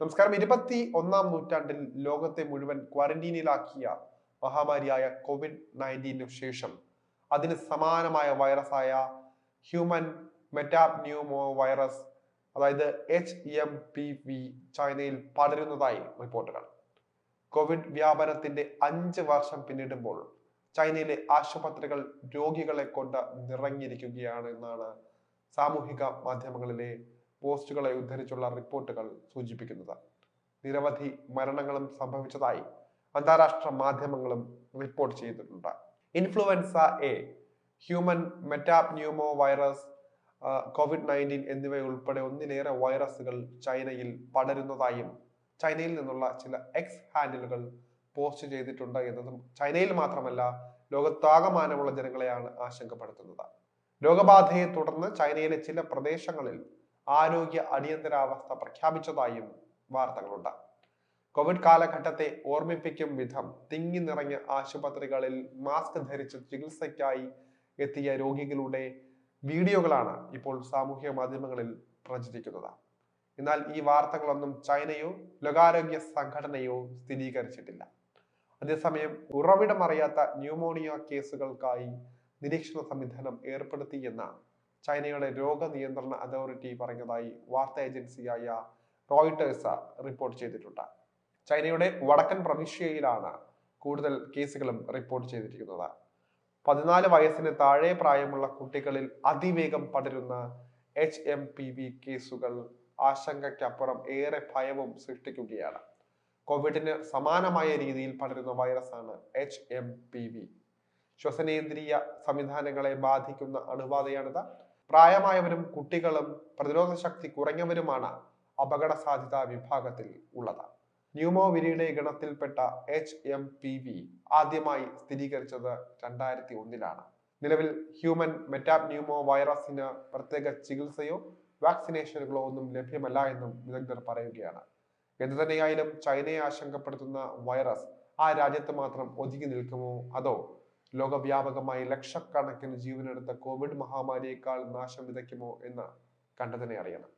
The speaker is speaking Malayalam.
നമസ്കാരം. ഇരുപത്തി ഒന്നാം നൂറ്റാണ്ടിൽ ലോകത്തെ മുഴുവൻ ക്വാറന്റീനിലാക്കിയ മഹാമാരിയായ കോവിഡ് നയന്റീനു ശേഷം അതിന് സമാനമായ വൈറസായ ഹ്യൂമൻ മെറ്റാപ്ന്യൂമോ വൈറസ് അതായത് എച്ച് എം പി വി ചൈനയിൽ പടരുന്നതായി റിപ്പോർട്ടുകൾ. കോവിഡ് വ്യാപനത്തിന്റെ അഞ്ച് വർഷം പിന്നിടുമ്പോൾ ചൈനയിലെ ആശുപത്രികൾ രോഗികളെ കൊണ്ട് നിറഞ്ഞിരിക്കുകയാണ് എന്നാണ് സാമൂഹിക മാധ്യമങ്ങളിലെ പോസ്റ്റുകളെ ഉദ്ധരിച്ചുള്ള റിപ്പോർട്ടുകൾ സൂചിപ്പിക്കുന്നത്. നിരവധി മരണങ്ങളും സംഭവിച്ചതായി അന്താരാഷ്ട്ര മാധ്യമങ്ങളും റിപ്പോർട്ട് ചെയ്തിട്ടുണ്ട്. Influenza A human metapneumovirus covid nineteen എന്നിവയുൾപ്പെടെ ഒന്നിലേറെ വൈറസുകൾ ചൈനയിൽ പടരുന്നതായും ചൈനയിൽ നിന്നുള്ള ചില എക്സ് ഹാൻഡിലുകൾ പോസ്റ്റ് ചെയ്തിട്ടുണ്ട് എന്നതും ചൈനയിൽ മാത്രമല്ല ലോകത്താകമാനമുള്ള ജനങ്ങളെയാണ് ആശങ്കപ്പെടുത്തുന്നത്. രോഗബാധയെ തുടർന്ന് ചൈനയിലെ ചില പ്രദേശങ്ങളിൽ ആരോഗ്യ അടിയന്തരാവസ്ഥ പ്രഖ്യാപിച്ചതായും വാർത്തകളുണ്ട്. കോവിഡ് കാലഘട്ടത്തെ ഓർമ്മിപ്പിക്കും വിധം തിങ്ങി നിറഞ്ഞ ആശുപത്രികളിൽ മാസ്ക് ധരിച്ച് ചികിത്സയ്ക്കായി എത്തിയ രോഗികളുടെ വീഡിയോകളാണ് ഇപ്പോൾ സാമൂഹ്യ മാധ്യമങ്ങളിൽ പ്രചരിക്കുന്നത്. എന്നാൽ ഈ വാർത്തകളൊന്നും ചൈനയോ ലോകാരോഗ്യ സംഘടനയോ സ്ഥിരീകരിച്ചിട്ടില്ല. അതേസമയം ഉറവിടമറിയാത്ത ന്യൂമോണിയ കേസുകൾക്കായി നിരീക്ഷണ സംവിധാനം ഏർപ്പെടുത്തി എന്ന ചൈനയുടെ രോഗനിയന്ത്രണ അതോറിറ്റി പറഞ്ഞതായി വാർത്താ ഏജൻസിയായ റോയിട്ടേഴ്സ് റിപ്പോർട്ട് ചെയ്തിട്ടുണ്ട്. ചൈനയുടെ വടക്കൻ പ്രവിശ്യയിലാണ് കൂടുതൽ കേസുകളും റിപ്പോർട്ട് ചെയ്തിരിക്കുന്നത്. പതിനാല് വയസ്സിന് താഴെ പ്രായമുള്ള കുട്ടികളിൽ അതിവേഗം പടരുന്ന എച്ച് എം പി വി കേസുകൾ ആശങ്കയ്ക്കപ്പുറം ഏറെ ഭയവും സൃഷ്ടിക്കുകയാണ്. കോവിഡിന് സമാനമായ രീതിയിൽ പടരുന്ന വൈറസാണ് എച്ച് എം പി വി. ശ്വസനേന്ദ്രിയ സംവിധാനങ്ങളെ ബാധിക്കുന്ന അണുബാധയാണിത്. പ്രായമായവരും കുട്ടികളും പ്രതിരോധ ശക്തി കുറഞ്ഞവരുമാണ് അപകട സാധ്യതാ വിഭാഗത്തിൽ ഉള്ളത്. ന്യൂമോവിരിയുടെ ഗണത്തിൽപ്പെട്ട എച്ച് എം പി വി ആദ്യമായി സ്ഥിരീകരിച്ചത് രണ്ടായിരത്തി ഒന്നിലാണ് നിലവിൽ ഹ്യൂമൻ മെറ്റാപ്ന്യൂമോ വൈറസിന് പ്രത്യേക ചികിത്സയോ വാക്സിനേഷനുകളോ ഒന്നും ലഭ്യമല്ല എന്നും വിദഗ്ധർ പറയുകയാണ്. എന്തു തന്നെയായാലും ചൈനയെ ആശങ്കപ്പെടുത്തുന്ന വൈറസ് ആ രാജ്യത്ത് മാത്രം ഒതുങ്ങി നിൽക്കുമോ അതോ ലോകവ്യാപകമായി ലക്ഷക്കണക്കിന് ജീവനെടുത്ത കോവിഡ് മഹാമാരിയേക്കാൾ നാശം വിതയ്ക്കുമോ എന്ന് കണ്ടതിനെ അറിയണം.